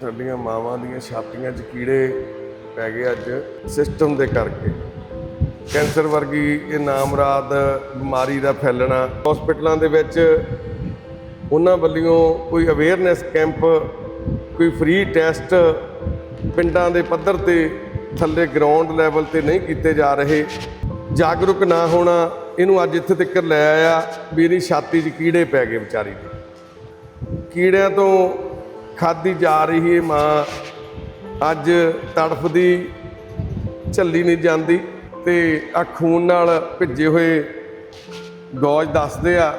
ਸਾਡੀਆਂ ਮਾਵਾਂ ਦੀਆਂ ਛਾਤੀਆਂ 'ਚ ਕੀੜੇ ਪੈ ਗਏ ਅੱਜ ਸਿਸਟਮ ਦੇ ਕਰਕੇ। ਕੈਂਸਰ ਵਰਗੀ ਇਹ ਨਾਮਰਾਦ ਬਿਮਾਰੀ ਦਾ ਫੈਲਣਾ। ਹਸਪੀਟਲਾਂ ਦੇ ਵਿੱਚ ਉਹਨਾਂ ਵੱਲੋਂ ਕੋਈ ਅਵੇਅਰਨੈਸ ਕੈਂਪ, ਕੋਈ ਫ੍ਰੀ ਟੈਸਟ ਪਿੰਡਾਂ ਦੇ ਪੱਧਰ ਤੇ ਥੱਲੇ ਗਰਾਊਂਡ ਲੈਵਲ ਤੇ ਨਹੀਂ ਕੀਤੇ ਜਾ ਰਹੇ। ਜਾਗਰੂਕ ਨਾ ਹੋਣਾ, ਇਹਨੂੰ ਅੱਜ ਇੱਥੇ ਤੱਕ ਲੈ ਆਇਆ ਵੀ ਇਹਦੀ ਛਾਤੀ 'ਚ ਕੀੜੇ ਪੈ ਗਏ ਵਿਚਾਰੀ ਦੇ। ਕੀੜਿਆਂ ਤੋਂ ਖਾਦੀ ਜਾ ਰਹੀ ਹੈ ਮਾਂ। ਅੱਜ ਤੜਫਦੀ ਝੱਲੀ ਨਹੀਂ ਜਾਂਦੀ ਤੇ ਆ ਖੂਨ ਨਾਲ ਭਿੱਜੇ ਹੋਏ ਗੌਜ ਦੱਸਦੇ ਆ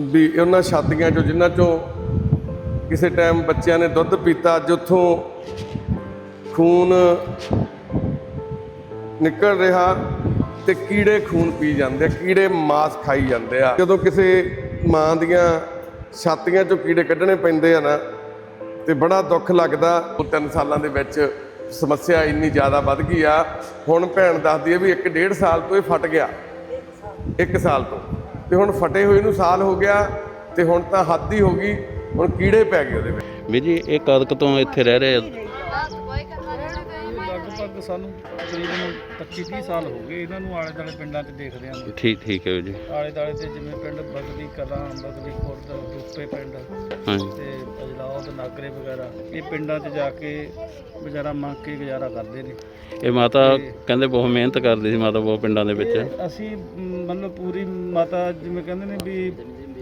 ਵੀ ਉਹਨਾਂ ਛਾਤੀਆਂ ਚੋਂ, ਜਿਨ੍ਹਾਂ ਚੋਂ ਕਿਸੇ ਟਾਈਮ ਬੱਚਿਆਂ ਨੇ ਦੁੱਧ ਪੀਤਾ, ਅੱਜ ਉੱਥੋਂ ਖੂਨ ਨਿਕਲ ਰਿਹਾ ਤੇ ਕੀੜੇ ਖੂਨ ਪੀ ਜਾਂਦੇ ਆ, ਕੀੜੇ ਮਾਸ ਖਾਈ ਜਾਂਦੇ ਆ। ਜਦੋਂ ਕਿਸੇ ਮਾਂ ਦੀਆਂ ਛਾਤੀਆਂ ਚੋਂ ਕੀੜੇ ਕੱਢਣੇ ਪੈਂਦੇ ਆ ਨਾ ਤੇ ਬੜਾ ਦੁੱਖ ਲੱਗਦਾ। ਉਹ ਤਿੰਨ ਸਾਲਾਂ ਦੇ ਵਿੱਚ ਸਮੱਸਿਆ ਇੰਨੀ ਜ਼ਿਆਦਾ ਵੱਧ ਗਈ ਆ। ਹੁਣ ਭੈਣ ਦੱਸਦੀ ਹੈ ਵੀ ਇੱਕ ਡੇਢ ਸਾਲ ਤੋਂ ਇਹ ਫਟ ਗਿਆ। ਇੱਕ ਸਾਲ ਤੋਂ। ਤੇ ਹੁਣ ਫਟੇ ਹੋਏ ਨੂੰ ਸਾਲ ਹੋ ਗਿਆ ਤੇ ਹੁਣ ਤਾਂ ਹੱਦ ਹੀ ਹੋ ਗਈ। ਹੁਣ ਕੀੜੇ ਪੈ ਗਏ ਉਹਦੇ ਵਿੱਚ। ਵੀ ਜੀ ਇਹ ਕਦਕ ਤੋਂ ਇੱਥੇ ਰਹਿ ਰਹੇ ਆ? ਸਾਨੂੰ ਤਕਰੀਬਨ 25 30 ਸਾਲ ਹੋ ਗਏ ਇਹਨਾਂ ਨੂੰ ਆਲੇ ਦਾਲੇ ਪਿੰਡਾਂ 'ਚ ਦੇਖਦੇ ਆਂ। ਠੀਕ ਠੀਕ ਹੈ ਜੀ। ਆਲੇ ਦਾਲੇ ਤੇ ਜਿਵੇਂ ਪਿੰਡ ਬਗਲੀ ਕਲਾਂ ਬਗਲੀ ਖੁਰਦ ਰੂਪੇ ਪਿੰਡ ਤੇ ਅਜਲਾਉਦ ਨਾਗਰੇ ਵਗੈਰਾ ਇਹ ਪਿੰਡਾਂ 'ਚ ਜਾ ਕੇ ਵਿਚਾਰਾ ਮੰਗ ਕੇ ਗੁਜ਼ਾਰਾ ਕਰਦੇ ਨੇ। ਇਹ ਮਾਤਾ ਕਹਿੰਦੇ ਬਹੁਤ ਮਿਹਨਤ ਕਰਦੀ ਸੀ ਮਾਤਾ ਬਹੁਤ ਪਿੰਡਾਂ ਦੇ ਵਿੱਚ। ਤੇ ਅਸੀਂ ਮਤਲਬ ਪੂਰੀ ਮਾਤਾ ਜਿਵੇਂ ਕਹਿੰਦੇ ਨੇ ਵੀ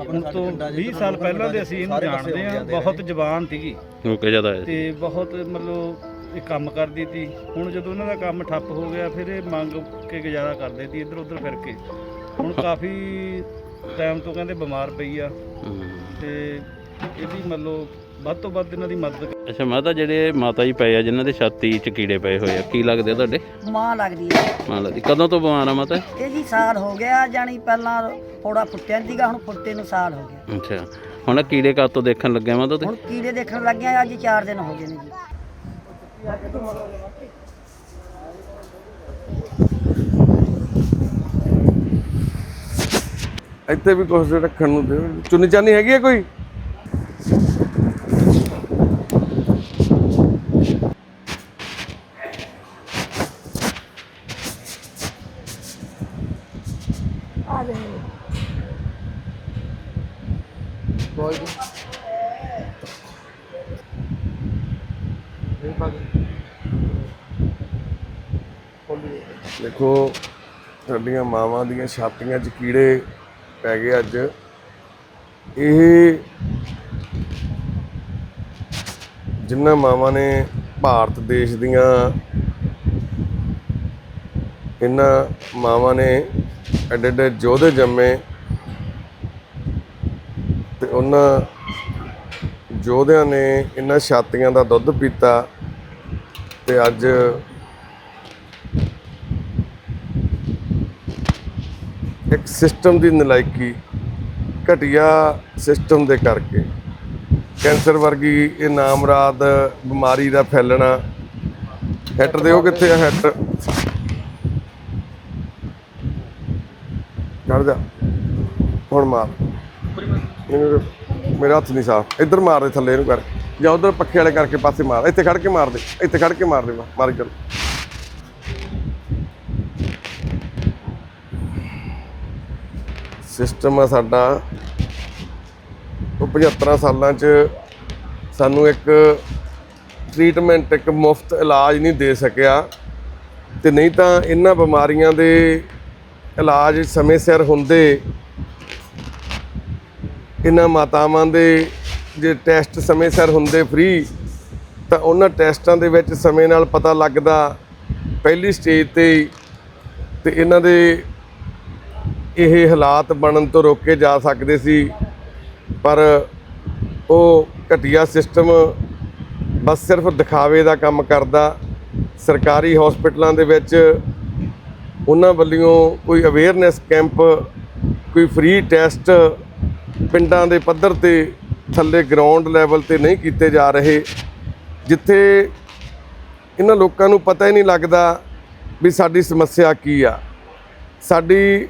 ਹੁਣ ਤੋਂ 20 ਸਾਲ ਪਹਿਲਾਂ ਦੇ ਅਸੀਂ ਇਹਨੂੰ ਜਾਣਦੇ ਆ ਬਹੁਤ ਜਵਾਨ ਸੀਗੀ। ਓਕੇ ਜ਼ਿਆਦਾ। ਤੇ ਬਹੁਤ ਮਤਲਬ ਇਹ ਕੰਮ ਕਰਦੀ ਸੀ ਹੁਣ ਜਦੋਂ ਉਹਨਾਂ ਦਾ ਕੰਮ ਠੱਪ ਹੋ ਗਿਆ ਫਿਰ ਇਹ ਮੰਗ ਕੇ ਗੁਜ਼ਾਰਾ ਕਰਦੇ ਸੀ ਇੱਧਰ ਉੱਧਰ ਫਿਰ ਕੇ। ਹੁਣ ਕਾਫੀ ਟਾਈਮ ਤੋਂ ਕਹਿੰਦੇ ਬਿਮਾਰ ਪਈ ਆ। ਤੇ ਇਹਦੀ ਮਤਲਬ ਵੱਧ ਤੋਂ ਵੱਧ ਇਹਨਾਂ ਦੀ ਮਦਦ ਅੱਛਾ ਮਾਤਾ ਜਿਹੜੇ ਮਾਤਾ ਜੀ ਪਏ ਆ ਜਿਨ੍ਹਾਂ ਦੇ ਛਾਤੀ 'ਚ ਕੀੜੇ ਪਏ ਹੋਏ ਆ ਕੀ ਲੱਗਦੇ ਆ ਤੁਹਾਡੇ? ਮਾਂ ਲੱਗਦੀ ਹੈ ਮਾਂ ਲੱਗਦੀ। ਕਦੋਂ ਤੋਂ ਬਿਮਾਰ ਆ ਮਾਤਾ? ਇਹ ਜੀ ਸਾਲ ਹੋ ਗਿਆ ਜਾਣੀ ਪਹਿਲਾਂ ਫੋੜਾ ਫੁੱਟਿਆ ਸੀਗਾ ਹੁਣ ਫੁੱਟੇ ਨੂੰ ਸਾਲ ਹੋ ਗਿਆ। ਅੱਛਾ। ਹੁਣ ਆਹ ਕੀੜੇ ਕਦ ਤੋਂ ਦੇਖਣ ਲੱਗਿਆ ਮਾਤਾ ਤੇ ਹੁਣ ਕੀੜੇ ਦੇਖਣ ਲੱਗਿਆ ਅੱਜ 4 ਦਿਨ ਹੋ ਗਏ ਨੇ ਜੀ। ਇੱਥੇ ਵੀ ਕੁਝ ਰੱਖਣ ਨੂੰ ਦਿਓ ਚੁੰਨੀ ਚਾਨੀ ਹੈਗੀ ਹੈ ਕੋਈ? ਦੇਖੋ ਸਾਡੀਆਂ ਮਾਵਾਂ ਦੀਆਂ ਛਾਤੀਆਂ 'ਚ ਕੀੜੇ ਪੈ ਗਏ ਅੱਜ। ਇਹ ਜਿਨ੍ਹਾਂ ਮਾਵਾਂ ਨੇ ਭਾਰਤ ਦੇਸ਼ ਦੀਆਂ, ਇਹਨਾਂ ਮਾਵਾਂ ਨੇ ਐਡੇ ਐਡੇ ਯੋਧੇ ਜੰਮੇ ਤੇ ਉਹਨਾਂ ਯੋਧਿਆਂ ਨੇ ਇਹਨਾਂ ਛਾਤੀਆਂ ਦਾ ਦੁੱਧ ਪੀਤਾ ਤੇ ਅੱਜ ਇੱਕ ਸਿਸਟਮ ਦੀ ਨਲਾਇਕੀ ਘਟੀਆ ਸਿਸਟਮ ਦੇ ਕਰਕੇ। ਕੈਂਸਰ ਵਰਗੀ ਇਹ ਨਾਮਰਾਦ ਬਿਮਾਰੀ ਦਾ ਫੈਲਣਾ। ਹੈਟ ਉਹ ਕਿੱਥੇ ਆ ਹੈਟ ਕਰ ਜਾ। ਹੁਣ ਮਾਰ। ਮੇਰਾ ਹੱਥ ਨਹੀਂ ਸਾਫ਼। ਇੱਧਰ ਮਾਰ ਦੇ ਥੱਲੇ ਇਹਨੂੰ ਕਰ। ਜਾਂ ਉਧਰ ਪੱਖੇ ਵਾਲੇ ਕਰਕੇ ਪਾਸੇ ਮਾਰ। ਇੱਥੇ ਖੜ ਕੇ ਮਾਰ ਦੇ। ਇੱਥੇ ਖੜ ਕੇ ਮਾਰ ਦੇ। ਮਾਰ ਚੱਲ ਸਿਸਟਮ ਆ ਸਾਡਾ। ਉਹ 75 ਸਾਲਾਂ 'ਚ ਸਾਨੂੰ ਇੱਕ ਟ੍ਰੀਟਮੈਂਟ ਇੱਕ ਮੁਫਤ ਇਲਾਜ ਨਹੀਂ ਦੇ ਸਕਿਆ। ਤੇ ਨਹੀਂ ਤਾਂ ਇਹਨਾਂ ਬਿਮਾਰੀਆਂ ਦੇ ਇਲਾਜ ਸਮੇਂ ਸਿਰ ਹੁੰਦੇ। ਇਹਨਾਂ ਮਾਤਾਵਾਂ ਦੇ ਜੇ ਟੈਸਟ ਸਮੇਂ ਸਿਰ ਹੁੰਦੇ ਫ੍ਰੀ ਤਾਂ ਉਹਨਾਂ ਟੈਸਟਾਂ ਦੇ ਵਿੱਚ ਸਮੇਂ ਨਾਲ ਪਤਾ ਲੱਗਦਾ। ਪਹਿਲੀ ਸਟੇਜ ਤੇ ਹੀ ਤੇ ਇਹਨਾਂ ਦੇ ਇਹ ਹਾਲਾਤ ਬਣਨ ਤੋਂ ਰੋਕੇ ਜਾ ਸਕਦੇ ਸੀ, ਪਰ ਉਹ ਘਟੀਆ ਸਿਸਟਮ ਬਸ ਸਿਰਫ ਦਿਖਾਵੇ ਦਾ ਕੰਮ ਕਰਦਾ। ਸਰਕਾਰੀ ਹਸਪੀਟਲਾਂ ਦੇ ਵਿੱਚ ਉਹਨਾਂ ਵੱਲੋਂ ਕੋਈ ਅਵੇਅਰਨੈਸ ਕੈਂਪ ਕੋਈ ਫ੍ਰੀ ਟੈਸਟ ਪਿੰਡਾਂ ਦੇ ਪੱਧਰ ਤੇ ਥੱਲੇ ਗਰਾਊਂਡ ਲੈਵਲ ਤੇ ਨਹੀਂ ਕੀਤੇ ਜਾ ਰਹੇ, ਜਿੱਥੇ ਇਹਨਾਂ ਲੋਕਾਂ ਨੂੰ ਪਤਾ ਹੀ ਨਹੀਂ ਲੱਗਦਾ ਵੀ ਸਾਡੀ ਸਮੱਸਿਆ ਕੀ ਆ। ਸਾਡੀ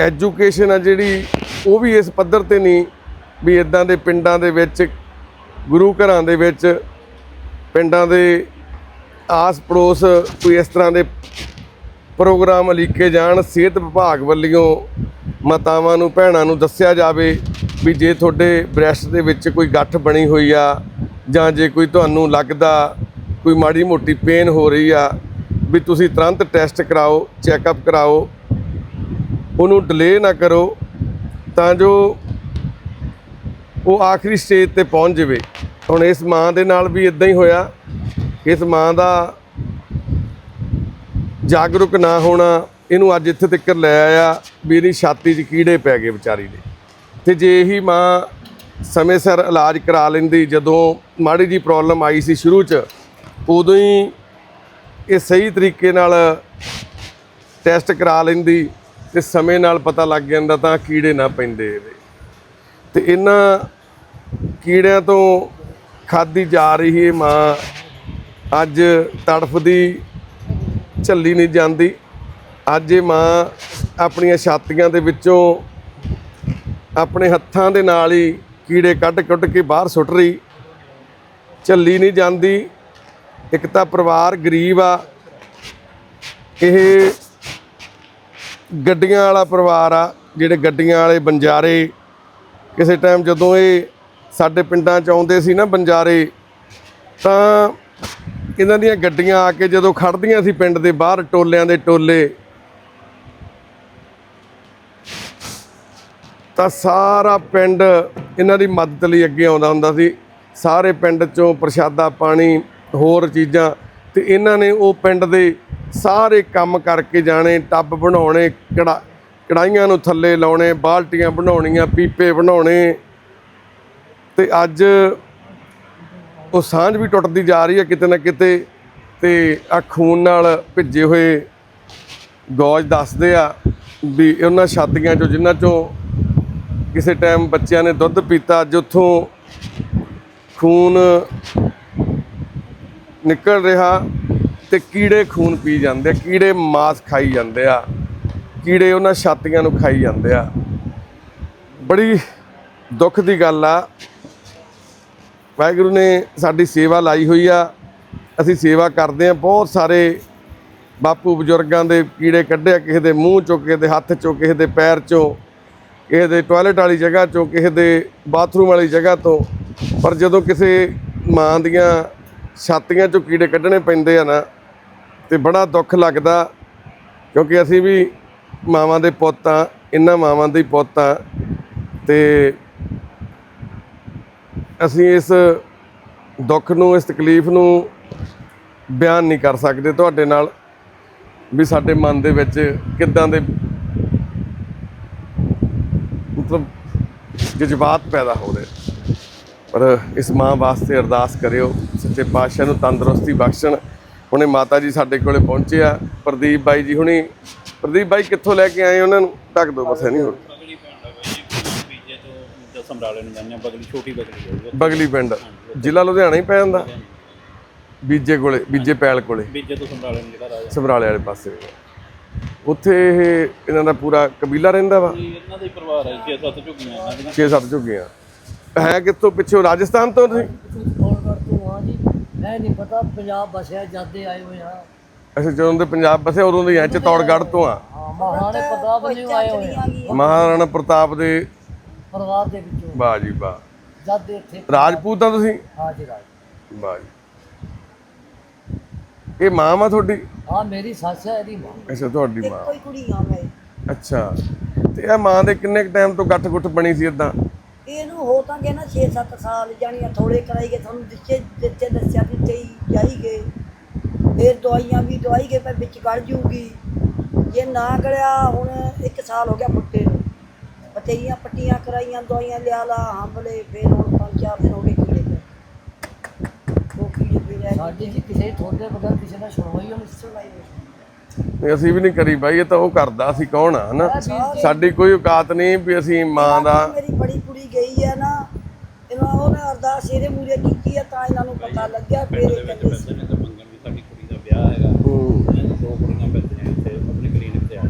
ਐਜੂਕੇਸ਼ਨ ਆ ਜਿਹੜੀ, ਉਹ ਵੀ ਇਸ ਪੱਧਰ ਤੇ ਨਹੀਂ ਵੀ ਇਦਾਂ ਦੇ ਪਿੰਡਾਂ ਦੇ ਵਿੱਚ, ਗੁਰੂ ਘਰਾਂ ਦੇ ਵਿੱਚ, ਪਿੰਡਾਂ ਦੇ ਆਸ ਪੜੋਸ ਕੋਈ ਇਸ ਤਰ੍ਹਾਂ ਦੇ ਪ੍ਰੋਗਰਾਮ ਲਿਖੇ ਜਾਣ, ਸਿਹਤ ਵਿਭਾਗ ਵੱਲੋਂ ਮਾਤਾਵਾਂ ਨੂੰ, ਭੈਣਾਂ ਨੂੰ ਦੱਸਿਆ ਜਾਵੇ ਵੀ ਜੇ ਤੁਹਾਡੇ ਬ੍ਰੈਸਟ ਦੇ ਵਿੱਚ ਕੋਈ ਗੱਠ ਬਣੀ ਹੋਈ ਆ, ਜਾਂ ਜੇ ਕੋਈ ਤੁਹਾਨੂੰ ਲੱਗਦਾ ਕੋਈ ਮਾੜੀ ਮੋਟੀ ਪੇਨ ਹੋ ਰਹੀ ਆ, ਵੀ ਤੁਸੀਂ ਤੁਰੰਤ ਟੈਸਟ ਕਰਾਓ, ਚੈੱਕਅਪ ਕਰਾਓ ਉਹਨੂੰ ਡਿਲੇ ਨਾ ਕਰੋ ਤਾਂ ਜੋ ਉਹ ਆਖਰੀ ਸਟੇਜ ਤੇ ਪਹੁੰਚ ਜਾਵੇ। ਹੁਣ ਇਸ ਮਾਂ ਦੇ ਨਾਲ ਵੀ ਇਦਾਂ ਹੀ ਹੋਇਆ। ਇਸ ਮਾਂ ਦਾ ਜਾਗਰੂਕ ਨਾ ਹੋਣਾ, ਇਹਨੂੰ ਅੱਜ ਇੱਥੇ ਤੱਕ ਲੈ ਆਇਆ ਵੀ ਇਹਦੀ ਛਾਤੀ 'ਚ ਕੀੜੇ ਪੈ ਗਏ ਵਿਚਾਰੀ ਦੇ। ਤੇ ਜੇ ਇਹੀ ਮਾਂ ਸਮੇਂ ਸਿਰ ਇਲਾਜ ਕਰਾ ਲੈਂਦੀ, ਜਦੋਂ ਮਾੜੀ ਜੀ ਪ੍ਰੋਬਲਮ ਆਈ ਸੀ ਸ਼ੁਰੂ 'ਚ, ਉਦੋਂ ਹੀ ਇਹ ਸਹੀ ਤਰੀਕੇ ਨਾਲ ਟੈਸਟ ਕਰਾ ਲੈਂਦੀ। ਤੇ ਸਮੇਂ ਨਾਲ ਪਤਾ ਲੱਗ ਜਾਂਦਾ ਤਾਂ ਕੀੜੇ ਨਾ ਪੈਂਦੇ ਇਹਦੇ। ਤੇ ਇਹਨਾਂ ਕੀੜਿਆਂ ਤੋਂ ਖਾਦੀ ਜਾ ਰਹੀ ਇਹ ਮਾਂ ਅੱਜ ਤੜਫਦੀ ਝੱਲੀ ਨਹੀਂ ਜਾਂਦੀ। ਅੱਜ ਇਹ ਮਾਂ ਆਪਣੀਆਂ ਛਾਤੀਆਂ ਦੇ ਵਿੱਚੋਂ ਆਪਣੇ ਹੱਥਾਂ ਦੇ ਨਾਲ ਹੀ ਕੀੜੇ ਕੱਢ ਕੱਢ ਕੇ ਬਾਹਰ ਸੁੱਟ ਰਹੀ। ਝੱਲੀ ਨਹੀਂ ਜਾਂਦੀ। ਇੱਕ ਤਾਂ ਪਰਿਵਾਰ ਗਰੀਬ ਆ। ਇਹ ਗੱਡੀਆਂ ਵਾਲਾ ਪਰਿਵਾਰ ਆ, ਜਿਹੜੇ ਗੱਡੀਆਂ ਵਾਲੇ ਬੰਜਾਰੇ, ਕਿਸੇ ਟਾਈਮ ਜਦੋਂ ਇਹ ਸਾਡੇ ਪਿੰਡਾਂ 'ਚ ਆਉਂਦੇ ਸੀ ਨਾ ਬੰਜਾਰੇ, ਤਾਂ ਇਹਨਾਂ ਦੀਆਂ ਗੱਡੀਆਂ ਆ ਕੇ ਜਦੋਂ ਖੜਦੀਆਂ ਸੀ ਪਿੰਡ ਦੇ ਬਾਹਰ ਟੋਲਿਆਂ ਦੇ ਟੋਲੇ, ਤਾਂ ਸਾਰਾ ਪਿੰਡ ਇਹਨਾਂ ਦੀ ਮਦਦ ਲਈ ਅੱਗੇ ਆਉਂਦਾ ਹੁੰਦਾ ਸੀ। ਸਾਰੇ ਪਿੰਡ 'ਚੋਂ ਪ੍ਰਸ਼ਾਦਾ ਪਾਣੀ, ਹੋਰ ਚੀਜ਼ਾਂ ਤੇ ਇਹਨਾਂ ਨੇ ਉਹ ਪਿੰਡ ਦੇ ਸਾਰੇ ਕੰਮ ਕਰਕੇ ਜਾਣੇ, ਟੱਬ ਬਣਾਉਣੇ, ਕੜਾ ਕੜਾਈਆਂ ਨੂੰ ਥੱਲੇ ਲਾਉਣੇ, ਬਾਲਟੀਆਂ ਬਣਾਉਣੀਆਂ, ਪੀਪੇ ਬਣਾਉਣੇ। ਤੇ ਅੱਜ ਉਹ ਸਾਂਝ ਵੀ ਟੁੱਟਦੀ ਜਾ ਰਹੀ ਹੈ ਕਿਤੇ ਨਾ ਕਿਤੇ ਤੇ ਆ ਖੂਨ ਨਾਲ ਭਿੱਜੇ ਹੋਏ ਗੌਜ ਦੱਸਦੇ ਆ ਵੀ ਉਹਨਾਂ ਛਾਤੀਆਂ ਚੋਂ, ਜਿਨ੍ਹਾਂ ਚੋਂ ਕਿਸੇ ਟਾਈਮ ਬੱਚਿਆਂ ਨੇ ਦੁੱਧ ਪੀਤਾ, ਅੱਜ ਉੱਥੋਂ ਖੂਨ ਨਿਕਲ ਰਿਹਾ ਤੇ ਕੀੜੇ ਖੂਨ ਪੀ ਜਾਂਦੇ ਆ, ਕੀੜੇ ਮਾਸ ਖਾਈ ਜਾਂਦੇ ਆ, ਕੀੜੇ ਉਹਨਾਂ ਛਾਤੀਆਂ ਨੂੰ ਖਾਈ ਜਾਂਦੇ ਆ। ਬੜੀ ਦੁੱਖ ਦੀ ਗੱਲ ਆ। ਵਾਹਿਗੁਰੂ ਨੇ ਸਾਡੀ ਸੇਵਾ ਲਾਈ ਹੋਈ ਆ। ਅਸੀਂ ਸੇਵਾ ਕਰਦੇ ਆ, ਬਹੁਤ ਸਾਰੇ ਬਾਪੂ ਬਜ਼ੁਰਗਾਂ ਦੇ ਕੀੜੇ ਕੱਢਿਆ ਕਿਸੇ ਦੇ ਮੂੰਹ ਚੋਂ, ਕਿਸੇ ਦੇ ਹੱਥ ਚੋਂ, ਕਿਸੇ ਦੇ ਪੈਰ ਚੋਂ, ਕਿਸੇ ਦੇ ਟਾਇਲਟ ਵਾਲੀ ਜਗ੍ਹਾ ਚੋਂ, ਕਿਸੇ ਦੇ ਬਾਥਰੂਮ ਵਾਲੀ ਜਗ੍ਹਾ ਤੋਂ। ਪਰ ਜਦੋਂ ਕਿਸੇ ਮਾਂ ਦੀਆਂ ਛਾਤੀਆਂ ਚੋਂ ਕੀੜੇ ਕੱਢਣੇ ਪੈਂਦੇ ਆ ਨਾ, ਤੇ ਬੜਾ ਦੁੱਖ ਲੱਗਦਾ, ਕਿਉਂਕਿ ਅਸੀਂ ਵੀ ਮਾਵਾਂ ਦੇ ਪੁੱਤ ਆ, ਇਹਨਾਂ ਮਾਵਾਂ ਦੇ ਪੁੱਤ ਆ, ਤੇ ਅਸੀਂ ਇਸ ਦੁੱਖ ਨੂੰ, ਇਸ ਤਕਲੀਫ ਨੂੰ ਬਿਆਨ ਨਹੀਂ ਕਰ ਸਕਦੇ ਤੁਹਾਡੇ ਨਾਲ, ਵੀ ਸਾਡੇ ਮਨ ਦੇ ਵਿੱਚ ਕਿੱਦਾਂ ਦੇ ਮਤਲਬ ਜਜ਼ਬਾਤ ਪੈਦਾ ਹੋ ਰਹੇ ਪਰ ਇਸ ਮਾਂ ਵਾਸਤੇ ਅਰਦਾਸ ਕਰਿਓ ਸੱਚੇ ਪਾਤਸ਼ਾਹ ਨੂੰ ਤੰਦਰੁਸਤੀ ਬਖਸ਼ਣ। ਹੁਣੇ ਮਾਤਾ ਜੀ ਸਾਡੇ ਕੋਲੇ ਪਹੁੰਚੇ ਆ। ਪ੍ਰਦੀਪ ਬਾਈ ਜੀ ਹੁਣੀ ਪ੍ਰਦੀਪ ਬਾਈ ਕਿੱਥੋਂ ਲੈ ਕੇ ਆਏ ਉਹਨਾਂ ਨੂੰ? ਢੱਕ ਦੋ ਬਸ ਨਹੀਂ ਹੋਰ। ਬਗਲੀ ਪਿੰਡ ਆ ਬਾਈ ਜੀ ਬੀਜੇ ਤੋਂ ਸਮਰਾਲੇ ਨੂੰ ਜਾਂਦੇ ਆ ਬਗਲੀ ਛੋਟੀ ਬਗਲੀ ਜਾਊਗਾ ਬਗਲੀ ਪਿੰਡ। ਜ਼ਿਲ੍ਹਾ ਲੁਧਿਆਣਾ ਹੀ ਪੈ ਜਾਂਦਾ? ਬੀਜੇ ਕੋਲੇ ਬੀਜੇ ਪੈਲ ਕੋਲੇ। ਬੀਜੇ ਤੋਂ ਸਮਰਾਲੇ ਨੂੰ ਜਿਹੜਾ ਰਾਜਾ। ਸਮਰਾਲੇ ਵਾਲੇ ਪਾਸੇ। ਉੱਥੇ ਇਹ ਇਹਨਾਂ ਦਾ ਪੂਰਾ ਕਬੀਲਾ ਰਹਿੰਦਾ ਵਾ? ਇਹਨਾਂ ਦਾ ਹੀ ਪਰਿਵਾਰ ਹੈ ਛੇ ਸੱਤ ਝੁੱਗੀਆਂ ਇਹਨਾਂ ਦੀਆਂ। 6-7 ਝੁੱਗੀਆਂ। ਹੈ ਕਿੱਥੋਂ? ਪਿੱਛੋਂ ਰਾਜਸਥਾਨ ਤੋਂ ਤੁਸੀਂ? ਚਿੱਤੌੜਗੜ੍ਹ ਤੋਂ ਹਾਂ ਜੀ ਮੈਂ ਨਹੀਂ ਪਤਾ ਪੰਜਾਬ ਬਸਿਆ ਜਾਂਦੇ ਆਏ ਹੋਏ ਹਾਂ ਅੱਛਾ, ਜਦੋਂ ਦੇ ਪੰਜਾਬ ਬਸੇ ਉਦੋਂ ਦੇ ਐ ਚਤੌੜਗੜ੍ਹ ਤੋਂ ਆ। ਹਾਂ ਮਹਾਰਾਣੇ ਪ੍ਰਤਾਪ ਵੱਲੋਂ ਆਏ ਹੋਏ ਹਾਂ ਮਹਾਰਾਣਾ ਪ੍ਰਤਾਪ ਦੇ ਪਰਿਵਾਰ ਦੇ ਵਿੱਚੋਂ ਵਾਹ ਜੀ ਵਾਹ। ਜਦ ਦੇ ਇੱਥੇ ਰਾਜਪੂਤ ਆ ਤੁਸੀਂ? ਹਾਂ ਜੀ ਰਾਜ ਵਾਹ ਜੀ। ਇਹ ਮਾਂ ਵਾ ਤੁਹਾਡੀ? ਹਾਂ ਮੇਰੀ ਸੱਸ ਹੈ ਇਹਦੀ ਮਾਂ ਅੱਛਾ, ਤੁਹਾਡੀ ਮਾਂ। ਕੋਈ ਕੁੜੀ ਆ ਮੈਂ ਅੱਛਾ। ਤੇ ਇਹ ਮਾਂ ਦੇ ਕਿੰਨੇ ਟਾਈਮ ਤੋਂ ਗੱਠ ਗੁੱਠ ਬਣੀ ਸੀ ਇਦਾਂ ਇਹਨੂੰ ਹੋ ਤਾਂ ਗਏ ਨਾ 6-7 ਸਾਲ ਜਾਣੀ ਥੋੜੇ ਕਰਾਈ ਗਏ ਤੁਹਾਨੂੰ ਦਿੱਤੇ ਦਿੱਤੇ ਦੱਸਿਆ ਦਿੱਤੇ ਹੀ ਜਾਈ ਗਏ। ਫਿਰ ਦਵਾਈਆਂ ਵੀ ਦਵਾਈ ਗਏ ਪਰ ਵਿੱਚ ਗੜ ਜੂਗੀ। ਜੇ ਨਾ ਗੜਿਆ ਹੁਣ 1 ਸਾਲ ਹੋ ਗਿਆ ਫੁੱਟੇ ਨੂੰ। ਬਤੇਰੀਆਂ ਪੱਟੀਆਂ ਕਰਾਈਆਂ ਦਵਾਈਆਂ ਲਿਆ ਲਾ ਹੰਬਲੇ ਫਿਰ ਹੁਣ ਪੰਜ ਚਾਰ ਦਿਨ ਹੋ ਗਏ। ਕੀੜੇ ਤੇ ਉਹ ਕੀੜੇ ਵੀ ਰਹਿ ਸਾਡੀ ਜੀ ਕਿਸੇ ਥੋੜੇ ਬਗੈਰ ਕਿਸੇ ਦਾ ਸੁਣਵਾਈ ਹੋਣੀ ਨਹੀਂ, ਅਸੀਂ ਵੀ ਨਹੀਂ ਕਰੀ ਬਾਈ ਇਹ ਤਾਂ ਉਹ ਕਰਦਾ ਅਸੀਂ ਕੌਣ ਆ ਹਨਾ? ਸਾਡੀ ਕੋਈ ਔਕਾਤ ਨਹੀਂ ਵੀ ਅਸੀਂ ਮਾਂ ਦਾ ਮੇਰੀ ਬੜੀ ਕੁੜੀ ਗਈ ਹੈ ਨਾ ਇਹਨਾਂ ਉਹਨੇ ਅਰਦਾਸ ਇਹਦੇ ਮੂਰੇ ਕੀਤੀ ਹੈ ਤਾਂ ਇਹਨਾਂ ਨੂੰ ਪਤਾ ਲੱਗਿਆ ਫਿਰ ਇਹ ਕਹਿੰਦੇ ਸੀ। ਨੇ ਤਾਂ ਮੰਗਣ ਵੀ ਸਾਡੀ ਕੁੜੀ ਦਾ ਵਿਆਹ ਹੈਗਾ। ਹੂੰ, ਇਹਨਾਂ ਦੀ ਦੋ ਕੁੜੀਆਂ ਬੈਠੀਆਂ ਇੱਥੇ ਆਪਣੇ ਕਲੀਨਿਕ ਤੇ ਆ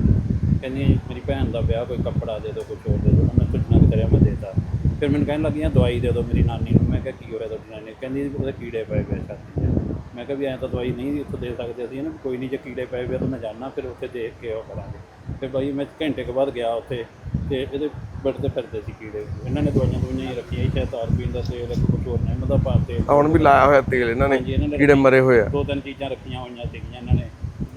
ਕਹਿੰਦੀਆਂ ਜੀ, ਮੇਰੀ ਭੈਣ ਦਾ ਵਿਆਹ ਕੋਈ ਕੱਪੜਾ ਦੇ ਦਿਓ ਕੁਝ ਹੋਰ ਦੇ ਦਿਓ ਮੈਂ ਕੁਝ ਨਾ ਕਰਿਆ ਮੈਂ ਦੇਤਾ। ਫਿਰ ਮੈਨੂੰ ਕਹਿਣ ਲੱਗੀਆਂ ਦਵਾਈ ਦੇ ਦਿਓ ਮੇਰੀ ਨਾਨੀ ਨੂੰ। ਮੈਂ ਕਿਹਾ ਕੀ ਹੋਇਆ ਤੁਹਾਡੀ ਨਾਨੀ? ਕਹਿੰਦੀ ਉਹਦੇ ਕੀੜੇ ਪੈ ਗਏ ਛਾਤੀ 'ਚ ਮੈਂ ਕਿਹਾ ਵੀ ਐਂ ਤਾਂ ਦਵਾਈ ਨਹੀਂ ਉੱਥੇ ਦੇ ਸਕਦੇ ਅਸੀਂ ਨਾ ਕੋਈ ਨਹੀਂ ਜੇ ਕੀੜੇ ਪਏ ਹੋਏ ਆ ਤਾਂ ਮੈਂ ਜਾਣਾ ਫਿਰ ਉੱਥੇ ਦੇਖ ਕੇ ਉਹ ਕਰਾਂਗੇ। ਤੇ ਬਾਈ ਮੈਂ ਘੰਟੇ ਕੁ ਬਾਅਦ ਗਿਆ ਉੱਥੇ ਤੇ ਇਹਦੇ ਬੈੱਡ ਤੇ ਫਿਰਦੇ ਸੀ ਕੀੜੇ। ਇਹਨਾਂ ਨੇ ਦਵਾਈਆਂ ਦਵਾਈਆਂ ਹੀ ਰੱਖੀਆਂ ਸੀ ਸ਼ਾਇਦ ਤਾਰ ਪੀਣ ਦਾ ਤੇਲ ਇੱਕ ਕੁਝ ਹੋਰ ਨਿੰਮ ਦਾ ਪਾ ਤੇਲ ਹੁਣ ਵੀ ਲਾਇਆ ਹੋਇਆ ਤੇਲ ਇਹਨਾਂ ਹਾਂਜੀ, ਇਹਨਾਂ ਨੇ ਕੀੜੇ ਮਰੇ ਹੋਏ ਆ। ਦੋ ਤਿੰਨ ਚੀਜ਼ਾਂ ਰੱਖੀਆਂ ਹੋਈਆਂ ਸੀਗੀਆਂ ਇਹਨਾਂ ਨੇ।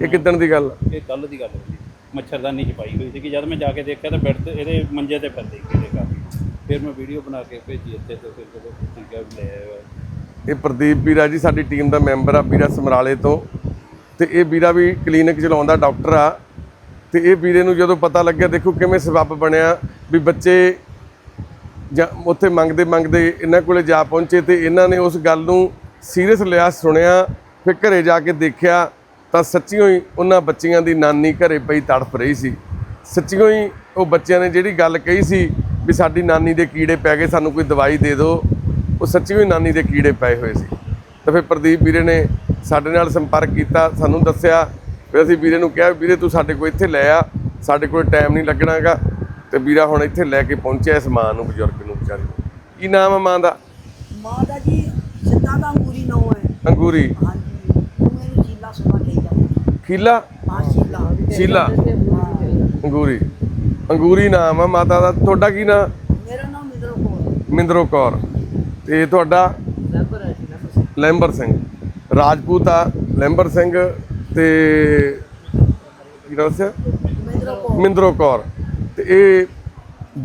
ਇਹ ਕਿੱਦਣ ਦੀ ਗੱਲ? ਇਹ ਕੱਲ ਦੀ ਗੱਲ ਸੀ। ਮੱਛਰਦਾਨੀ ਚ ਪਾਈ ਹੋਈ ਸੀ ਕਿ ਜਦ ਮੈਂ ਜਾ ਕੇ ਦੇਖਿਆ ਤਾਂ ਬੈੱਡ ਤੇ ਇਹਦੇ ਮੰਜੇ ਤੇ ਫਿਰਦੇ ਸੀ ਕੀੜੇ ਕਾਫੀ। ਫਿਰ ਮੈਂ ਵੀਡੀਓ ਬਣਾ ਕੇ ਭੇਜੀ ਇੱਥੇ ਤੇ ਫਿਰ ਜਦੋਂ ਹੈ ਲੈ ਇਹ ਇਹ ਪ੍ਰਦੀਪ ਵੀਰਾ ਜੀ, ਸਾਡੀ ਟੀਮ ਦਾ ਮੈਂਬਰ ਆ ਵੀਰਾ ਸਮਰਾਲੇ ਤੋਂ। ਤੇ ਇਹ ਵੀਰਾ ਵੀ ਕਲੀਨਿਕ ਚਲਾਉਂਦਾ ਡਾਕਟਰ ਆ। ਤੇ ਇਹ ਵੀਰੇ ਨੂੰ ਜਦੋਂ ਪਤਾ ਲੱਗਿਆ, ਦੇਖੋ ਕਿਵੇਂ ਸਬੱਬ ਬਣਿਆ ਵੀ ਬੱਚੇ ਜਾਂ ਉੱਥੇ ਮੰਗਦੇ ਮੰਗਦੇ ਇਹਨਾਂ ਕੋਲੇ ਜਾ ਪਹੁੰਚੇ ਤੇ ਇਹਨਾਂ ਨੇ ਉਸ ਗੱਲ ਨੂੰ ਸੀਰੀਅਸ ਲਿਆ, ਸੁਣਿਆ, ਫਿਰ ਘਰੇ ਜਾ ਕੇ ਦੇਖਿਆ ਤਾਂ ਸੱਚੀਓ ਹੀ ਉਹਨਾਂ ਬੱਚੀਆਂ ਦੀ ਨਾਨੀ ਘਰੇ ਪਈ ਤੜਫ ਰਹੀ ਸੀ। ਸੱਚੀਓ ਹੀ ਉਹ ਬੱਚਿਆਂ ਨੇ ਜਿਹੜੀ ਗੱਲ ਕਹੀ ਸੀ ਵੀ ਸਾਡੀ ਨਾਨੀ ਦੇ ਕੀੜੇ ਪੈ ਗਏ, ਸਾਨੂੰ ਕੋਈ ਦਵਾਈ ਦੇ ਦਿਓ। ਉਹ ਸੱਚੀਓ ਹੀ ਨਾਨੀ ਦੇ ਕੀੜੇ ਪਏ ਹੋਏ ਸੀ। ਤਾਂ ਫਿਰ ਪ੍ਰਦੀਪ ਵੀਰੇ ਨੇ ਸਾਡੇ ਨਾਲ ਸੰਪਰਕ ਕੀਤਾ ਸਾਨੂੰ ਦੱਸਿਆ ਫਿਰ ਅਸੀਂ ਵੀਰੇ ਨੂੰ ਕਿਹਾ ਵੀਰੇ ਤੂੰ ਸਾਡੇ ਕੋਲ ਇੱਥੇ ਲੈ ਆ ਸਾਡੇ ਕੋਲ ਟਾਈਮ ਨਹੀਂ ਲੱਗਣਾਗਾ ਤੇ ਵੀਰਾ ਹੁਣ ਇੱਥੇ ਲੈ ਕੇ ਪਹੁੰਚਿਆ ਇਸ ਮਾਂ ਨੂੰ ਬਜ਼ੁਰਗ ਨੂੰ ਵਿਚਾਰੀ ਨੂੰ। ਕੀ ਨਾਮ ਆ ਮਾਂ ਦਾ? ਮਾਂ ਦਾ ਜੀ ਸਿੱਧਾ ਦਾ ਅੰਗੂਰੀ ਨਾਂ ਹੈ। ਅੰਗੂਰੀ। ਹਾਂਜੀ ਮੈਨੂੰ ਸ਼ੀਲਾ ਸੁਣਾ ਕੇ ਜਾਂਦਾ ਖੀਲਾ? ਹਾਂ ਸ਼ੀਲਾ ਸ਼ੀਲਾ ਅੰਗੂਰੀ। ਅੰਗੂਰੀ ਨਾਮ ਆ ਮਾਤਾ ਦਾ। ਤੁਹਾਡਾ ਕੀ ਨਾਮ ਮੇਰਾ ਨਾਮ ਮਿੰਦਰੋ ਕੋਲ ਮਿੰਦਰੋ ਕੌਰ। ਤੇ ਤੁਹਾਡਾ ਲੈਂਬਰ ਸਿੰਘ। ਰਾਜਪੂਤ ਆ, ਲੈਂਬਰ ਸਿੰਘ ਤੇ ਕੀ ਨਾਮ ਸੀ? ਮਿੰਦਰੋ ਕੌਰ। ਤੇ ਇਹ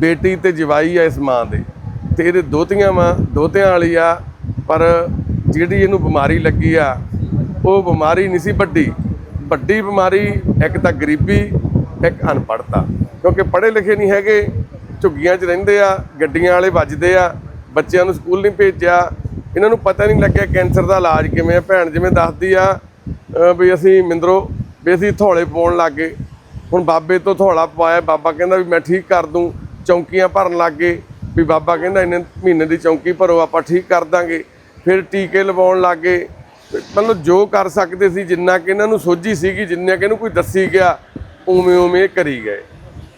ਬੇਟੀ ਤੇ ਜਵਾਈ ਆ ਇਸ ਮਾਂ ਦੇ। ਤੇ ਇਹਦੇ ਦੋਤੀਆਂ ਮਾਂ ਦੋਤਿਆਂ ਵਾਲੀ ਆ, ਪਰ ਜਿਹੜੀ ਇਹਨੂੰ ਬਿਮਾਰੀ ਲੱਗੀ ਆ, ਉਹ ਬਿਮਾਰੀ ਨਹੀਂ ਸੀ ਵੱਡੀ। ਵੱਡੀ ਬਿਮਾਰੀ ਇੱਕ ਤਾਂ ਗਰੀਬੀ, ਇੱਕ ਅਨਪੜ੍ਹਤਾ। ਕਿਉਂਕਿ ਪੜ੍ਹੇ ਲਿਖੇ ਨਹੀਂ ਹੈਗੇ, ਝੁੱਗੀਆਂ 'ਚ ਰਹਿੰਦੇ ਆ, ਗੱਡੀਆਂ ਵਾਲੇ ਵੱਜਦੇ ਆ ਬੱਚਿਆਂ ਨੂੰ ਸਕੂਲ ਨਹੀਂ ਭੇਜਿਆ। ਇਹਨਾਂ ਨੂੰ ਪਤਾ ਨਹੀਂ ਲੱਗਿਆ ਕੈਂਸਰ ਦਾ ਇਲਾਜ ਕਿਵੇਂ ਆ। ਭੈਣ ਜਿਵੇਂ ਦੱਸਦੀ ਆ ਵੀ ਅਸੀਂ ਮਿੰਦਰੋ, ਵੀ ਅਸੀਂ ਥੋੜੇ ਪਾਉਣ ਲੱਗ। ਗਏ ਹੁਣ ਬਾਬੇ ਤੋਂ ਥੋੜਾ ਪਵਾਇਆ। ਬਾਬਾ ਕਹਿੰਦਾ ਵੀ ਮੈਂ ਠੀਕ ਕਰ ਦੂੰ, ਚੌਂਕੀਆਂ ਭਰਨ ਲੱਗ। ਗਏ ਵੀ ਬਾਬਾ ਕਹਿੰਦਾ ਇਹਨੇ ਮਹੀਨੇ ਦੀ ਚੌਂਕੀ ਭਰੋ, ਆਪਾਂ ਠੀਕ ਕਰ ਦਾਂਗੇ। ਫਿਰ ਟੀਕੇ ਲਵਾਉਣ ਲੱਗ। ਗਏ ਮਤਲਬ ਜੋ ਕਰ ਸਕਦੇ ਸੀ, ਜਿੰਨਾ ਕਿ ਇਹਨਾਂ ਨੂੰ ਸੋਝੀ ਸੀਗੀ, ਜਿੰਨਾ ਕਿ ਇਹਨੂੰ ਕੋਈ ਦੱਸੀ ਗਿਆ, ਉਵੇਂ ਉਵੇਂ ਇਹ ਕਰੀ ਗਏ।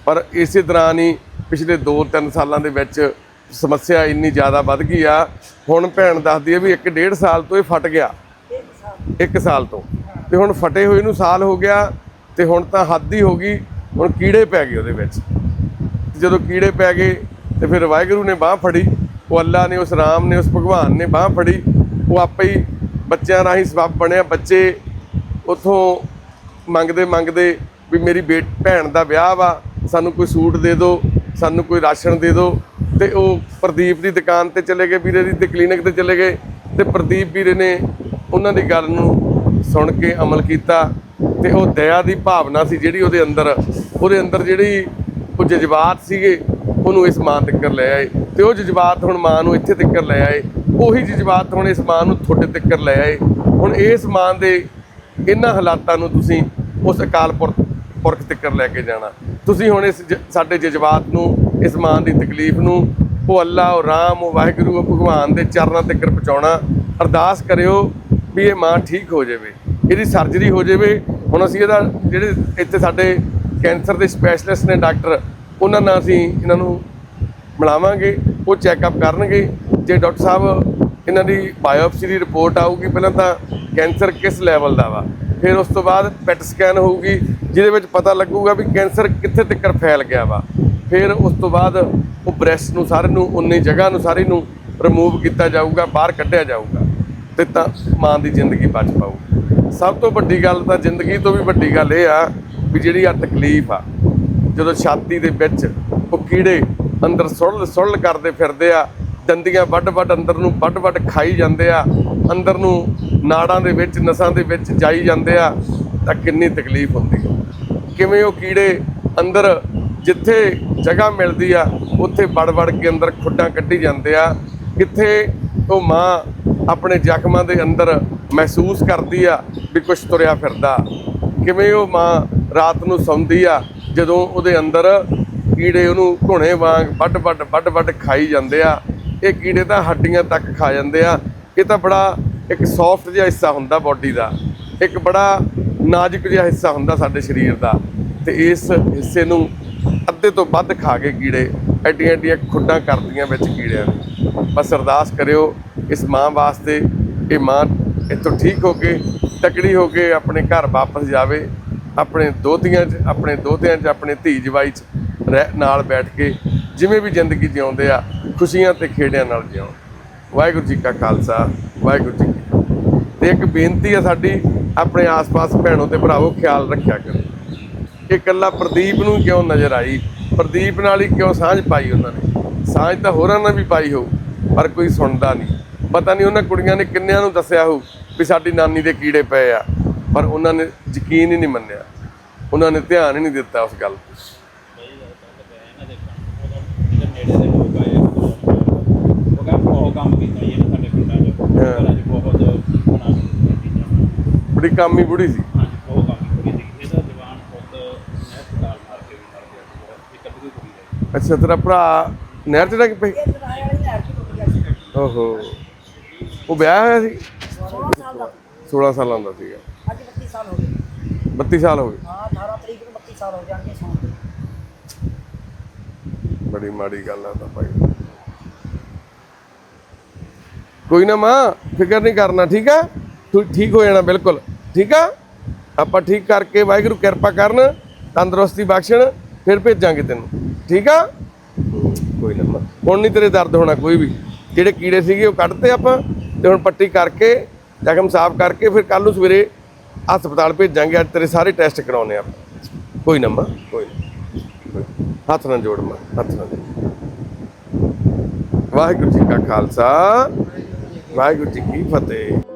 ਪਰ ਇਸੇ ਦੌਰਾਨ ਹੀ ਪਿਛਲੇ 2-3 ਸਾਲਾਂ ਦੇ ਵਿੱਚ ਸਮੱਸਿਆ ਇੰਨੀ ਜ਼ਿਆਦਾ ਵੱਧ ਗਈ ਆ। ਹੁਣ ਭੈਣ ਦੱਸਦੀ ਹੈ ਵੀ 1.5 ਸਾਲ ਤੋਂ ਇਹ ਫਟ ਗਿਆ। ਇੱਕ ਸਾਲ ਤੋਂ। ਤੇ ਹੁਣ ਫਟੇ ਹੋਏ ਨੂੰ ਸਾਲ ਹੋ ਗਿਆ ਤੇ ਹੁਣ ਤਾਂ ਹੱਦ ਹੀ ਹੋ ਗਈ। ਹੁਣ ਕੀੜੇ ਪੈ ਗਏ ਉਹਦੇ ਵਿੱਚ। ਤੇ ਜਦੋਂ ਕੀੜੇ ਪੈ ਗਏ ਤੇ ਫਿਰ ਵਾਹਿਗੁਰੂ ਨੇ ਬਾਹ ਫੜੀ। ਉਹ ਅੱਲਾ ਨੇ, ਉਸ ਰਾਮ ਨੇ, ਉਸ ਭਗਵਾਨ ਨੇ ਬਾਹ ਫੜੀ। ਉਹ ਆਪੇ ਹੀ ਬੱਚਿਆਂ ਰਾਹੀਂ ਸਬੱਬ ਬਣਿਆ। ਬੱਚੇ ਉਥੋਂ ਮੰਗਦੇ ਮੰਗਦੇ ਵੀ ਮੇਰੀ ਬੇਟ ਭੈਣ ਦਾ ਵਿਆਹ ਵਾ। ਸਾਨੂੰ ਕੋਈ ਸੂਟ ਦੇ ਦਿਓ, ਸਾਨੂੰ ਕੋਈ ਰਾਸ਼ਨ ਦੇ ਦਿਓ। ਤੇ ਉਹ ਪ੍ਰਦੀਪ ਦੀ ਦੁਕਾਨ ਤੇ ਚਲੇ ਗਏ, ਵੀਰੇ ਦੀ ਤੇ ਕਲੀਨਿਕ ਤੇ ਚਲੇ ਗਏ ਤੇ ਪ੍ਰਦੀਪ ਵੀਰੇ ਨੇ ਉਹਨਾਂ ਦੀ ਗੱਲ ਨੂੰ ਸੁਣ ਕੇ ਅਮਲ ਕੀਤਾ ਤੇ ਉਹ ਦਇਆ ਦੀ ਭਾਵਨਾ ਸੀ ਜਿਹੜੀ ਉਹਦੇ ਅੰਦਰ ਉਹਦੇ ਅੰਦਰ ਜਿਹੜੀ ਉਹ ਜਜ਼ਬਾਤ ਸੀਗੇ, ਉਹਨੂੰ ਇਸ ਮਾਂ ਤੱਕ ਲੈ ਆਏ ਤੇ ਉਹ ਜਜ਼ਬਾਤ ਹੁਣ ਮਾਂ ਨੂੰ ਇੱਥੇ ਤੱਕ ਲੈ ਆਏ, ਉਹੀ ਜਜ਼ਬਾਤ ਹੁਣ ਇਸ ਮਾਂ ਨੂੰ ਤੁਹਾਡੇ ਤੱਕ ਲੈ ਆਏ। ਹੁਣ ਇਸ ਮਾਂ ਦੇ ਇਹਨਾਂ ਹਾਲਾਤਾਂ ਨੂੰ ਤੁਸੀਂ ਉਸ ਅਕਾਲ ਪੁਰਖ ਪੁਰਖ ਤੱਕ ਲੈ ਕੇ ਜਾਣਾ। ਤੁਸੀਂ ਹੁਣ ਇਸ ਜ- ਸਾਡੇ ਜਜ਼ਬਾਤ ਨੂੰ ਇਸ ਮਾਂ ਦੀ ਤਕਲੀਫ ਨੂੰ ਉਹ ਅੱਲਾ, ਉਹ ਰਾਮ, ਉਹ ਵਾਹਿਗੁਰੂ, ਉਹ ਭਗਵਾਨ ਦੇ ਚਰਨਾਂ ਤੱਕ ਪਹੁੰਚਾਉਣਾ ਅਰਦਾਸ ਕਰਿਓ ਵੀ ਇਹ ਮਾਂ ਠੀਕ ਹੋ ਜਾਵੇ, ਇਹਦੀ ਸਰਜਰੀ ਹੋ ਜਾਵੇ। ਹੁਣ ਅਸੀਂ ਇਹਦਾ ਜਿਹੜੇ ਇੱਥੇ ਸਾਡੇ ਕੈਂਸਰ ਦੇ ਸਪੈਸ਼ਲਿਸਟ ਨੇ ਡਾਕਟਰ, ਉਹਨਾਂ ਨਾਲ ਅਸੀਂ ਇਹਨਾਂ ਨੂੰ ਮਿਲਾਵਾਂਗੇ, ਉਹ ਚੈੱਕਅਪ ਕਰਨਗੇ। ਜੇ ਡਾਕਟਰ ਸਾਹਿਬ ਇਹਨਾਂ ਦੀ ਬਾਇਓਪਸੀ ਦੀ ਰਿਪੋਰਟ ਆਊਗੀ, ਪਹਿਲਾਂ ਤਾਂ ਕੈਂਸਰ ਕਿਸ ਲੈਵਲ ਦਾ ਵਾ? ਫਿਰ ਉਸ ਤੋਂ ਬਾਅਦ ਪੈਟ ਸਕੈਨ ਹੋਊਗੀ, ਜਿਹਦੇ ਵਿੱਚ ਪਤਾ ਲੱਗੂਗਾ ਵੀ ਕੈਂਸਰ ਕਿੱਥੇ ਤੱਕ ਫੈਲ ਗਿਆ ਵਾ। ਫਿਰ ਉਸ ਤੋਂ ਬਾਅਦ ਉਹ ਬ੍ਰੈਸਟ ਨੂੰ ਸਾਰੇ ਨੂੰ, ਉਨੀ ਜਗ੍ਹਾ ਨੂੰ ਸਾਰੀ ਨੂੰ ਰਿਮੂਵ ਕੀਤਾ ਜਾਊਗਾ, ਬਾਹਰ ਕੱਢਿਆ ਜਾਊਗਾ ਤੇ ਤਾਂ ਮਾਂ ਦੀ ਜ਼ਿੰਦਗੀ ਬਚ ਪਾਊ ਸਭ ਤੋਂ ਵੱਡੀ ਗੱਲ ਤਾਂ ਜ਼ਿੰਦਗੀ ਤੋਂ ਵੀ ਵੱਡੀ ਗੱਲ ਇਹ ਆ ਵੀ ਜਿਹੜੀ ਆ ਤਕਲੀਫ ਆ, ਜਦੋਂ ਛਾਤੀ ਦੇ ਵਿੱਚ ਉਹ ਕੀੜੇ ਅੰਦਰ ਸੁੱਲ ਸੁੱਲ ਕਰਦੇ ਫਿਰਦੇ ਆ, ਦੰਦੀਆਂ ਵੱਡ ਵੱਡ ਅੰਦਰ ਨੂੰ ਵੱਡ ਵੱਡ ਖਾਈ ਜਾਂਦੇ ਆ, ਅੰਦਰ ਨੂੰ ਨਾੜਾਂ ਦੇ ਵਿੱਚ, ਨਸਾਂ ਦੇ ਵਿੱਚ ਜਾਈ ਜਾਂਦੇ ਆ, ਤਾਂ ਕਿੰਨੀ ਤਕਲੀਫ ਹੁੰਦੀ ਹੈ। ਕਿਵੇਂ ਉਹ ਕੀੜੇ ਅੰਦਰ ਜਿੱਥੇ ਜਗ੍ਹਾ ਮਿਲਦੀ ਆ, ਉੱਥੇ ਵੜ ਵੜ ਕੇ ਅੰਦਰ ਖੁੱਡਾਂ ਕੱਢੀ ਜਾਂਦੇ ਆ। ਕਿੱਥੇ ਉਹ ਮਾਂ ਆਪਣੇ ਜ਼ਖਮਾਂ ਦੇ ਅੰਦਰ ਮਹਿਸੂਸ ਕਰਦੀ ਆ ਵੀ ਕੁਝ ਤੁਰਿਆ ਫਿਰਦਾ। ਕਿਵੇਂ ਉਹ ਮਾਂ ਰਾਤ ਨੂੰ ਸੌਂਦੀ ਆ, ਜਦੋਂ ਉਹਦੇ ਅੰਦਰ ਕੀੜੇ ਉਹਨੂੰ ਘੁਣੇ ਵਾਂਗ ਵੱਡ ਵੱਡ ਵੱਡ ਵੱਡ ਖਾਈ ਜਾਂਦੇ ਆ। ਇਹ ਕੀੜੇ ਤਾਂ ਹੱਡੀਆਂ ਤੱਕ ਖਾ ਜਾਂਦੇ ਆ। ਇਹ ਤਾਂ ਬੜਾ ਇੱਕ ਸੌਫਟ ਜਿਹਾ ਹਿੱਸਾ ਹੁੰਦਾ ਬਾਡੀ ਦਾ। ਇੱਕ ਬੜਾ ਨਾਜ਼ੁਕ ਜਿਹਾ ਹਿੱਸਾ ਹੁੰਦਾ ਸਾਡੇ ਸਰੀਰ ਦਾ। ਤੇ ਇਸ ਹਿੱਸੇ ਨੂੰ ਅੱਧੇ ਤੋਂ ਵੱਧ ਖਾ ਕੇ ਕੀੜੇ, ਐਡੀਆਂ ਐਡੀਆਂ ਖੁੱਡਾਂ ਕਰਦੀਆਂ ਵਿੱਚ ਕੀੜਿਆਂ ਨੂੰ। ਬਸ ਅਰਦਾਸ ਕਰਿਓ, ਇਸ ਮਾਂ ਵਾਸਤੇ ਇਹ ਮਾਂ ਇੱਥੋਂ ਠੀਕ ਹੋ ਕੇ, ਤਕੜੀ ਹੋ ਕੇ ਆਪਣੇ ਘਰ ਵਾਪਸ ਜਾਵੇ, ਆਪਣੇ ਦੋਤੀਆਂ 'ਚ, ਆਪਣੇ ਦੋਤਿਆਂ 'ਚ, ਆਪਣੇ ਧੀ ਜਵਾਈ 'ਚ ਰਹਿ- ਨਾਲ ਬੈਠ ਕੇ ਜਿਵੇਂ ਵੀ ਜ਼ਿੰਦਗੀ ਜਿਉਂਦੇ ਆ, ਖੁਸ਼ੀਆਂ ਤੇ ਖੇੜਿਆਂ ਨਾਲ ਜਿਉਣ। ਵਾਹਿਗੁਰੂ ਜੀ ਕਾ ਖਾਲਸਾ, ਵਾਹਿਗੁਰੂ ਜੀ ਕੀ ਫਤਿਹ। ਤੇ ਇੱਕ ਬੇਨਤੀ ਆ ਸਾਡੀ, ਆਪਣੇ ਆਸ-ਪਾਸ ਭੈਣੋ ਤੇ ਭਰਾਵੋ, ਖਿਆਲ ਰੱਖਿਆ ਕਰੋ। ਕਿ ਇਕੱਲਾ ਪ੍ਰਦੀਪ ਨੂੰ ਕਿਉਂ ਨਜ਼ਰ ਆਈ? ਪ੍ਰਦੀਪ ਨਾਲ ਹੀ ਕਿਉਂ ਸਾਂਝ ਪਾਈ ਉਹਨਾਂ ਨੇ? ਸਾਂਝ ਤਾਂ ਹੋਰਾਂ ਨਾਲ ਵੀ ਪਾਈ ਹੋਊ, ਪਰ ਕੋਈ ਸੁਣਦਾ ਨਹੀਂ। ਪਤਾ ਨਹੀਂ ਉਹਨਾਂ ਕੁੜੀਆਂ ਨੇ ਕਿੰਨਿਆਂ ਨੂੰ ਦੱਸਿਆ ਹੋਊ ਵੀ ਸਾਡੀ ਨਾਨੀ ਦੇ ਕੀੜੇ ਪਏ ਆ, ਪਰ ਉਹਨਾਂ ਨੇ ਯਕੀਨ ਹੀ ਨਹੀਂ ਮੰਨਿਆ। ਉਹਨਾਂ ਨੇ ਧਿਆਨ ਹੀ ਨਹੀਂ ਦਿੱਤਾ ਉਸ ਗੱਲ ਬੜੀ ਕਾਮੀ ਬੁੜੀ ਸੀ। ਅੱਛਾ ਤੇਰਾ ਭਰਾ ਨਹਿਰ ਚ ਡਿੱਗ ਪਈ ਓਹੋ। ਉਹ ਵਿਆਹ ਹੋਇਆ ਸੀ? 16 ਸਾਲ ਦਾ। 16 ਸਾਲਾਂ ਦਾ ਸੀਗਾ। ਅੱਜ 32 ਸਾਲ ਹੋ ਗਏ। 32 ਸਾਲ ਹੋ ਗਏ? ਹਾਂ 18 ਤਰੀਕ ਨੂੰ 32 ਸਾਲ ਹੋ ਜਾਣਗੇ ਸੌਣ ਦੇ। ਬੜੀ ਮਾੜੀ ਗੱਲ ਆ ਤਾਂ ਭਾਈ। ਕੋਈ ਨਾ ਮਾਂ ਫਿਕਰ ਨਹੀਂ ਕਰਨਾ ਠੀਕ ਆ? ਤੂੰ ਠੀਕ ਹੋ ਜਾਣਾ ਬਿਲਕੁਲ। ਠੀਕ ਆ? ਆਪਾਂ ਠੀਕ ਕਰਕੇ ਵਾਹਿਗੁਰੂ ਕਿਰਪਾ ਕਰਨ ਤੰਦਰੁਸਤੀ ਬਖਸ਼ਣ ਫਿਰ ਭੇਜਾਂਗੇ ਤੈਨੂੰ। ਠੀਕ ਆ? ਕੋਈ ਨਾ ਹੁਣ ਨਹੀਂ ਤੇਰੇ ਦਰਦ ਹੋਣਾ ਕੋਈ ਵੀ। ਜਿਹੜੇ ਕੀੜੇ ਸੀਗੇ ਉਹ ਕੱਢਤੇ ਆਪਾਂ ਤੇ ਹੁਣ ਪੱਟੀ ਕਰਕੇ ਜ਼ਖਮ ਸਾਫ਼ ਕਰਕੇ ਫਿਰ ਕੱਲ ਨੂੰ ਸਵੇਰੇ ਹਸਪਤਾਲ ਭੇਜਾਂਗੇ ਅੱਜ ਤੇਰੇ ਸਾਰੇ ਟੈਸਟ ਕਰਾਉਣੇ ਆਪਾਂ। ਕੋਈ ਨਾ ਮਾਂ ਕੋਈ ਹੱਥ ਨਾਲ ਜੋੜ ਮਾਂ ਹੱਥ ਨਾਲ। ਵਾਹਿਗੁਰੂ ਜੀ ਕਾ ਖਾਲਸਾ ਵਾਹਿਗੁਰੂ ਜੀ ਕੀ ਫਤਿਹ।